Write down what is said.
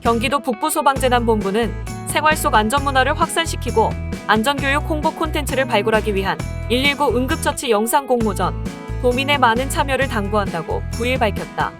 경기도 북부소방재난본부는 생활 속 안전문화를 확산시키고 안전교육 홍보 콘텐츠를 발굴하기 위한 119 응급처치 영상 공모전 도민의 많은 참여를 당부한다고 9일 밝혔다.